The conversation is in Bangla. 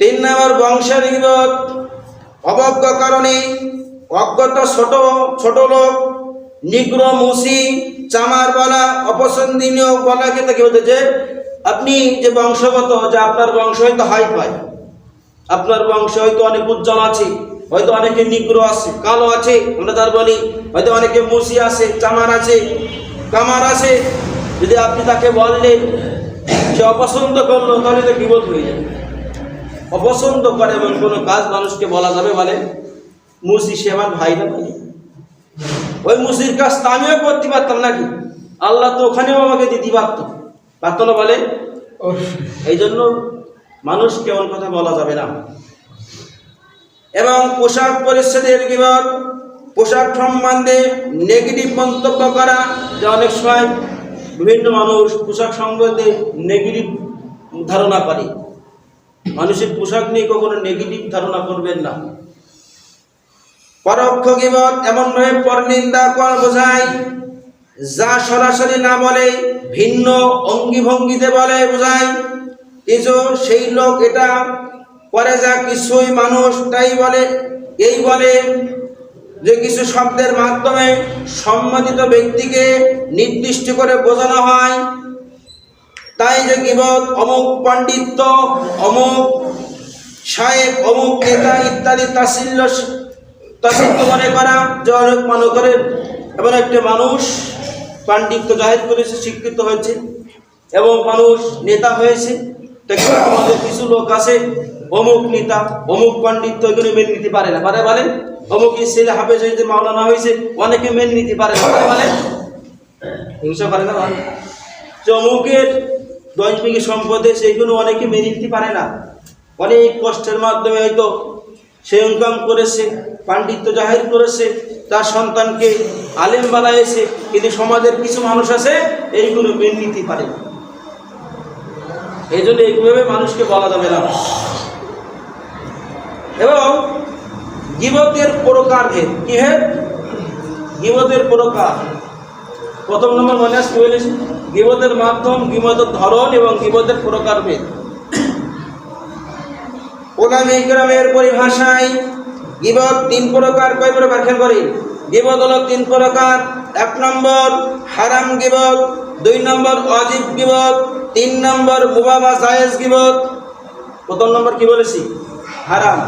তিন নম্বর বংশের গিবত অবজ্ঞ কারণে অজ্ঞত ছোট ছোট লোক, নিগ্র, মুসি চামার বলা অপছন্দনীয় বলাকে তাকে বলতে যে, আপনি যে বংশগত, যে আপনার বংশ হয়তো হাই পায় আপনার বংশ হয়তো অনেক উজ্জ্বল আছে, হয়তো অনেকে নিগ্র আছে, কালো আছে, আমরা তার বলি, হয়তো অনেকে মুসি আছে, চামার আছে, কামার আছে, যদি আপনি তাকে বললেন সে অপছন্দ করল, তাহলে তো বিপদ হয়ে যাবে। অপছন্দ করে এমন কোনো কাজ মানুষকে বলা যাবে মানে মুসি সে আমার ভাই না ভাই। ওই মুসির কাজ তো আমিও করতে পারতাম নাকি? আল্লাহ তো ওখানেও আমাকে দিতে পারত। পারত না বলে? এই জন্য মানুষ কেমন কথা বলা যাবে না। এবং পোশাক পরিচ্ছেদের বিবাদ পোশাক সম্বন্ধে নেগেটিভ মন্তব্য করা যে অনেক সময় বিভিন্ন মানুষ পোশাক সম্বন্ধে নেগেটিভ ধারণা করে। মানুষের পোশাক নিয়ে কখনো নেগেটিভ ধারণা করবেন না। পরোক্ষ গিবত এমনভাবে পরনিন্দা করা বোঝায় যা সরাসরি না বলে, ভিন্ন অঙ্গি ভঙ্গিতে বলে বোঝায় কিছু সেই লোক এটা করে যা কিছুই মানুষ তাই বলে, এই বলে যে কিছু শব্দের মাধ্যমে সম্মানিত ব্যক্তিকে নির্দিষ্ট করে বোঝানো হয়। তাই যে গিবত অমুক পাণ্ডিত্য, অমুক সাহেব, অমুক নেতা ইত্যাদি তাসিল্য তাসিল্য মনে করা, যে মনে করে এমন একটা মানুষ পাণ্ডিত্য জাহির করেছে স্বীকৃত হয়েছে এবং মানুষ নেতা হয়েছে। আমাদের কিছু লোক আছে, অমুক নেতা, অমুক পাণ্ডিত্য, এগুলো মেনে নিতে পারে না। পারে বলেন অমুক এই ছেলে হাফেজ হয়েছে, মাওলানা হয়েছে, অনেকে মেনে নিতে পারে না। পারে বলেন হিংসা করে না? যে অমুকের বিঘি সম্পদে সেইগুলো অনেকে মেনে নিতে পারে না। অনেক কষ্টের মাধ্যমে হয়তো সে ইনকাম করেছে, পাণ্ডিত্য জাহির করেছে, তার সন্তানকে আলেম বানাইছে, কিন্তু সমাজের কিছু মানুষ আছে, এইগুলো মেনে নিতে পারে না। এই জন্য এইভাবে মানুষকে বলা যাবে না। এবং গিবতের প্রকার ভেদ কি ভেদ? গিবতের প্রকার। প্রথম নম্বর মনে আসতে বলেছি গিবতের মাধ্যম, গিবতের ধরন এবং গিবতের প্রকার ভেদ ওলামে ইকরামের পরিভাষায় গিবত তিন প্রকার, কয় প্রকার খেয়াল করি গিবত হলো তিন প্রকার। এক নম্বর হারাম গিবত, দুই নম্বর অজিব গিবত, তিন নম্বর মুবাবা জায়েজ গিবত। প্রথম নম্বর কি বলেছি? হারাম।